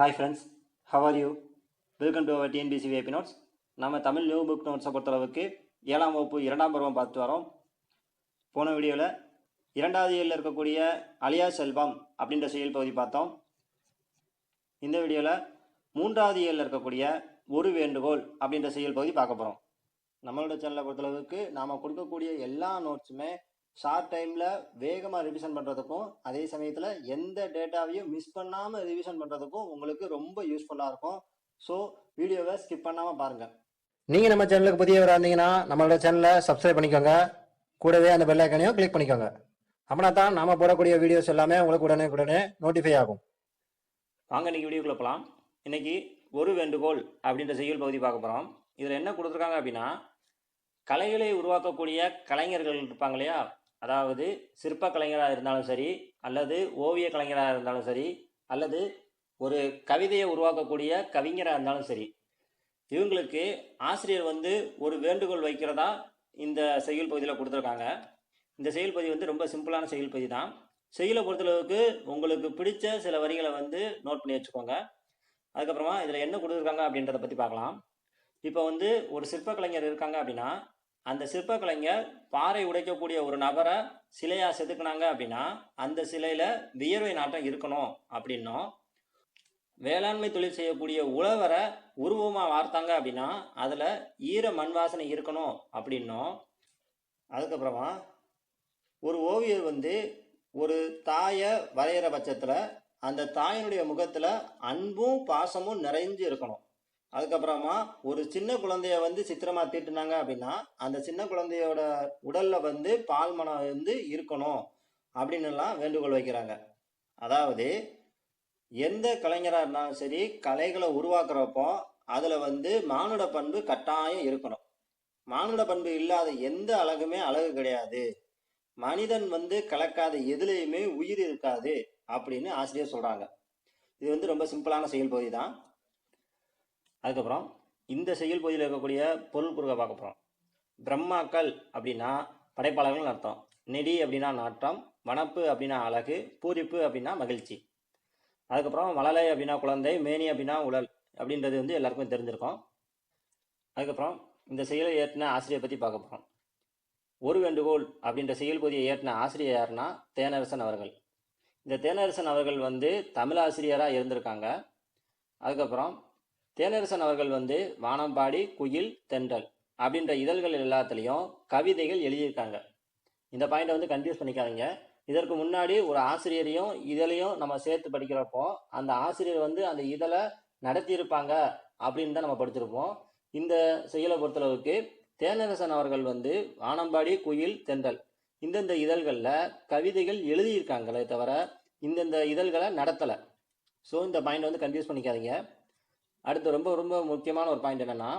Hi friends how are you welcome to our TNPSC வேபி notes நம்ம Tamil new book நோட்ஸை பொறுத்தளவுக்கு ஏழாம் வகுப்பு இரண்டாம் பருவம் பார்த்துட்டு வரோம். போன வீடியோவில் இரண்டாவது இயலில் இருக்கக்கூடிய அலியா செல்வம் அப்படின்ற செயல் பகுதி பார்த்தோம். இந்த வீடியோவில் மூன்றாவது இயலில் இருக்கக்கூடிய ஒரு வேண்டுகோள் அப்படின்ற செயல் பகுதி பார்க்க போகிறோம் நம்மளோட சேனலை பொறுத்தளவுக்கு நாம் கொடுக்கக்கூடிய எல்லா நோட்ஸுமே ஷார்ட் டைமில் வேகமாக ரிவிஷன் பண்ணுறதுக்கும் அதே சமயத்தில் எந்த டேட்டாவையும் மிஸ் பண்ணாமல் ரிவிஷன் பண்ணுறதுக்கும் உங்களுக்கு ரொம்ப யூஸ்ஃபுல்லாக இருக்கும். ஸோ வீடியோவை ஸ்கிப் பண்ணாமல் பாருங்கள் நீங்கள் நம்ம சேனலுக்கு புதியவராக இருந்தீங்கன்னா நம்மளோட சேனலை சப்ஸ்கிரைப் பண்ணிக்கோங்க. கூடவே அந்த பெல் ஐக்கனையும் கிளிக் பண்ணிக்கோங்க. அப்படின்னா தான் நாம போடக்கூடிய வீடியோஸ் எல்லாமே உங்களுக்கு உடனே உடனே நோட்டிஃபை ஆகும். வாங்க இன்னைக்கு வீடியோக்குள்ள போகலாம் இன்னைக்கு ஒரு வேண்டுகோள் அப்படின்ற செய்யுள் பகுதி பார்க்க போகிறோம் இதில் என்ன கொடுத்துருக்காங்க அப்படின்னா கலைகளை உருவாக்கக்கூடிய கலைஞர்கள் இருப்பாங்க இல்லையா? அதாவது சிற்ப கலைஞராக இருந்தாலும் சரி அல்லது ஓவிய கலைஞராக இருந்தாலும் சரி அல்லது ஒரு கவிதையை உருவாக்கக்கூடிய கவிஞராக இருந்தாலும் சரி இவங்களுக்கு ஆசிரியர் வந்து ஒரு வேண்டுகோள் வைக்கிறதா இந்த செயல் பகுதியில் கொடுத்துருக்காங்க. இந்த செயல் பகுதி வந்து ரொம்ப சிம்பிளான செயல் பகுதி தான். செயலை பொறுத்தளவுக்கு உங்களுக்கு பிடிச்ச சில வரிகளை வந்து நோட் பண்ணி வச்சுக்கோங்க. அதுக்கப்புறமா இதில் என்ன கொடுத்துருக்காங்க அப்படின்றத பற்றி பார்க்கலாம். இப்போ வந்து ஒரு சிற்ப கலைஞர் இருக்காங்க அப்படின்னா அந்த சிற்ப கலைஞர் பாறை உடைக்கக்கூடிய ஒரு நபரை சிலையா செதுக்குனாங்க அப்படின்னா அந்த சிலையில வியர்வை நாட்டம் இருக்கணும் அப்படின்னும். வேளாண்மை தொழில் செய்யக்கூடிய உழவரை உருவமா வார்த்தாங்க அப்படின்னா அதுல ஈர மண் வாசனை இருக்கணும் அப்படின்னும். அதுக்கப்புறமா ஒரு ஓவியர் வந்து ஒரு தாயை வரைகிற பட்சத்துல அந்த தாயினுடைய முகத்துல அன்பும் பாசமும் நிறைஞ்சு இருக்கணும். அதுக்கப்புறமா ஒரு சின்ன குழந்தைய வந்து சித்திரமா தீட்டுனாங்க அப்படின்னா அந்த சின்ன குழந்தையோட உடல்ல வந்து பால் மனம் வந்து இருக்கணும் அப்படின்னு எல்லாம் வேண்டுகோள் வைக்கிறாங்க. அதாவது எந்த கலைஞராக இருந்தாலும் சரி கலைகளை உருவாக்குறப்போ அதில் வந்து மானுட பண்பு கட்டாயம் இருக்கணும். மானுட பண்பு இல்லாத எந்த அழகுமே அழகு கிடையாது. மனிதன் வந்து கலக்காத எதுலேயுமே உயிர் இருக்காது அப்படின்னு ஆசிரியர் சொல்கிறாங்க இது வந்து ரொம்ப சிம்பிளான செயல்பகுதி தான் அதுக்கப்புறம் இந்த செயல் பகுதியில் இருக்கக்கூடிய பொருள் குறுக்க பார்க்க போகிறோம் பிரம்மாக்கள் அப்படின்னா படைப்பாளர்கள் அர்த்தம். நெடி அப்படின்னா நாட்டம் வனப்பு அப்படின்னா அழகு பூரிப்பு அப்படின்னா மகிழ்ச்சி. அதுக்கப்புறம் மலலை அப்படின்னா குழந்தை மேனி அப்படின்னா உடல் அப்படின்றது வந்து எல்லாருக்கும் தெரிஞ்சிருக்கும். அதுக்கப்புறம் இந்த செயலை ஏற்றின ஆசிரியரை பற்றி பார்க்க போகிறோம் ஒரு வேண்டுகோள் அப்படின்ற செயல் பகுதியை ஏற்றின ஆசிரியர் யாருன்னா தேனரசன் அவர்கள். இந்த தேனரசன் அவர்கள் வந்து தமிழ் ஆசிரியராக இருந்திருக்காங்க. அதுக்கப்புறம் தேனரசன் அவர்கள் வந்து வானம்பாடி குயில் தென்றல் அப்படின்ற இதழ்கள் எல்லாத்துலேயும் கவிதைகள் எழுதியிருக்காங்க. இந்த பாயிண்டை வந்து கன்ஃபியூஸ் பண்ணிக்காதீங்க. இதற்கு முன்னாடி ஒரு ஆசிரியரையும் இதழையும் நம்ம சேர்த்து படிக்கிறப்போ அந்த ஆசிரியர் வந்து அந்த இதழை நடத்தியிருப்பாங்க அப்படின்னு தான் நம்ம படிச்சிருப்போம் இந்த செயலை பொறுத்தளவுக்கு தேனரசன் அவர்கள் வந்து வானம்பாடி குயில் தென்றல் இந்தந்த இதழ்களில் கவிதைகள் எழுதியிருக்காங்களே தவிர இந்தந்த இதழ்களை நடத்தலை. ஸோ இந்த பாயிண்ட் வந்து கன்ஃபியூஸ் பண்ணிக்காதீங்க. அடுத்து ரொம்ப ரொம்ப முக்கியமான ஒரு பாயிண்ட் என்னன்னா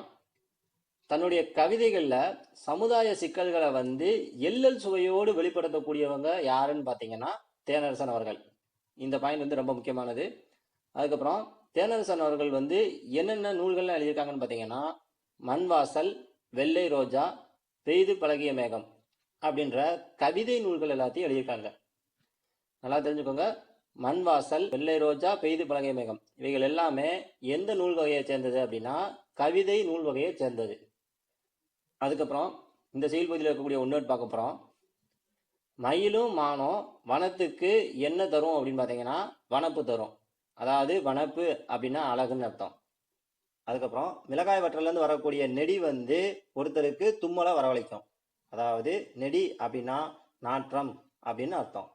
தன்னுடைய கவிதைகளில் சமுதாய சிக்கல்களை வந்து எள்ளல் சுவையோடு வெளிப்படுத்தக்கூடியவங்க யாருன்னு பார்த்தீங்கன்னா தேனரசன் அவர்கள். இந்த பாயிண்ட் வந்து ரொம்ப முக்கியமானது. அதுக்கப்புறம் தேனரசன் அவர்கள் வந்து என்னென்ன நூல்கள்லாம் எழுதியிருக்காங்கன்னு பார்த்தீங்கன்னா மண்வாசல் வெள்ளை ரோஜா பெய்து பழகிய மேகம் அப்படின்ற கவிதை நூல்கள் எல்லாத்தையும் எழுதியிருக்காங்க. நல்லா தெரிஞ்சுக்கோங்க. மண்வாசல் வெள்ளை ரோஜா பெய்து பழகை மேகம். இவைகள் எல்லாமே எந்த நூல் வகையை சேர்ந்தது அப்படின்னா கவிதை நூல் வகையை சேர்ந்தது. அதுக்கப்புறம் இந்த செயல் பகுதியில் இருக்கக்கூடிய ஒன்று பார்க்க போகிறோம் மயிலும் மானும் வனத்துக்கு என்ன தரும் அப்படின்னு பார்த்தீங்கன்னா வனப்பு தரும். அதாவது வனப்பு அப்படின்னா அழகுன்னு அர்த்தம். அதுக்கப்புறம் மிளகாய் வற்றலேருந்து வரக்கூடிய நெடி வந்து ஒருத்தருக்கு தும்மலை வரவழைக்கும். அதாவது நெடி அப்படின்னா நாற்றம் அப்படின்னு அர்த்தம்.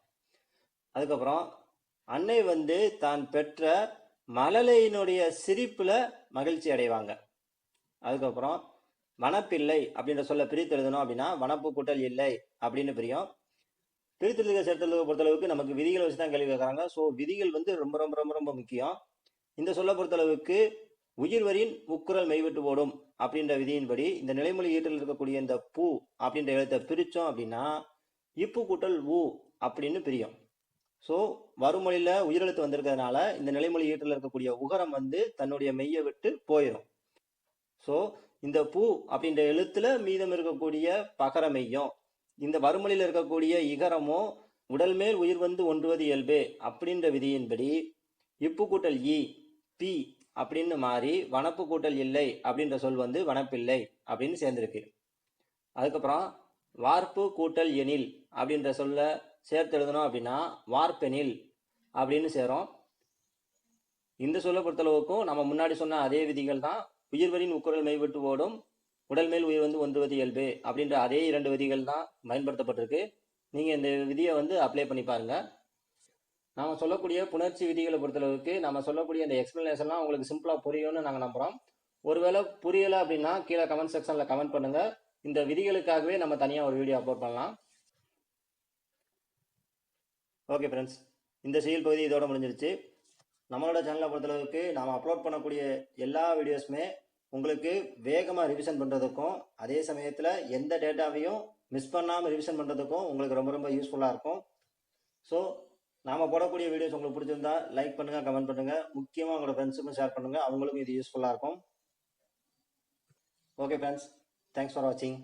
அதுக்கப்புறம் அன்னை வந்து தான் பெற்ற மழலையினுடைய சிரிப்பில் மகிழ்ச்சி அடைவாங்க. அதுக்கப்புறம் வனப்பில்லை அப்படின்ற சொல்ல பிரித்து எழுதணும் அப்படின்னா வனப்பு கூட்டல் இல்லை அப்படின்னு பிரியும். பிரித்தெழுதுக சேர்த்தெழுதுக பொறுத்தளவுக்கு நமக்கு விதிகளை வச்சு தான் கேள்வி கேட்குறாங்க. ஸோ விதிகள் வந்து ரொம்ப ரொம்ப ரொம்ப ரொம்ப முக்கியம். இந்த சொல்ல பொறுத்தளவுக்கு உயிர்வரின் முக்குரல் மெய்விட்டு ஓடும் அப்படின்ற விதியின்படி இந்த நிலைமொழி ஈட்டில் இருக்கக்கூடிய இந்த பூ அப்படின்ற எழுத்தை பிரித்தோம் அப்படின்னா இப்பு கூட்டல் ஊ அப்படின்னு பிரியும். ஸோ வறுமொழியில் உயிரெழுத்து வந்திருக்கிறதுனால இந்த நிலைமொழி ஈட்டில் இருக்கக்கூடிய உகரம் வந்து தன்னுடைய மெய்யை விட்டு போயிடும் ஸோ இந்த பூ அப்படின்ற எழுத்துல மீதம் இருக்கக்கூடிய பகர மெய்யும் இந்த வறுமொழியில் இருக்கக்கூடிய இகரமோ உடல் மேல் உயிர் வந்து ஒன்றுவது இயல்பு அப்படின்ற விதியின்படி இப்பு கூட்டல் இ பி அப்படின்னு மாறி வனப்பு கூட்டல் இல்லை அப்படின்ற சொல் வந்து வனப்பில்லை அப்படின்னு சேர்ந்திருக்கு. அதுக்கப்புறம் வார்ப்பு கூட்டல் எனில் அப்படின்ற சொல்ல சேர்த்து எழுதணும் அப்படின்னா வார்பெனில் அப்படின்னு சேரும். இந்த சொல்ல பொறுத்தளவுக்கும் நம்ம முன்னாடி சொன்ன அதே விதிகள் தான். உயிர்வரின் உக்குரல் மெய்விட்டு ஓடும். உடல் மேல் உயிர் வந்து ஒன்றுவது இயல்பு அப்படின்ற அதே இரண்டு விதிகள் தான் பயன்படுத்தப்பட்டிருக்கு. நீங்கள் இந்த விதியை வந்து அப்ளை பண்ணி பாருங்க. நாம் சொல்லக்கூடிய புணர்ச்சி விதிகளை பொறுத்தளவுக்கு நம்ம சொல்லக்கூடிய இந்த எக்ஸ்பிளனேஷன்லாம் உங்களுக்கு சிம்பிளாக புரியும்னு நாங்கள் நம்புகிறோம் ஒருவேளை புரியலை அப்படின்னா கீழே கமெண்ட் செக்ஷனில் கமெண்ட் பண்ணுங்கள் இந்த விதிகளுக்காகவே நம்ம தனியாக ஒரு வீடியோ அப்லோட் பண்ணலாம். ஓகே ஃப்ரெண்ட்ஸ் இந்த செயல் பகுதி இதோட முடிஞ்சிருச்சு. நம்மளோட சேனலை பொறுத்தளவுக்கு நாம் அப்லோட் பண்ணக்கூடிய எல்லா வீடியோஸுமே உங்களுக்கு வேகமாக ரிவிஷன் பண்ணுறதுக்கும் அதே சமயத்தில் எந்த டேட்டாவையும் மிஸ் பண்ணாமல் ரிவிஷன் பண்ணுறதுக்கும் உங்களுக்கு ரொம்ப ரொம்ப யூஸ்ஃபுல்லாக இருக்கும். ஸோ நாம் போடக்கூடிய வீடியோஸ் உங்களுக்கு பிடிச்சிருந்தா லைக் பண்ணுங்கள் கமெண்ட் பண்ணுங்கள் முக்கியமாக உங்களோட ஃப்ரெண்ட்ஸுக்கும் ஷேர் பண்ணுங்கள் அவங்களுக்கும் இது யூஸ்ஃபுல்லாக இருக்கும். ஓகே ஃப்ரெண்ட்ஸ் தேங்க்ஸ் ஃபார் வாட்சிங்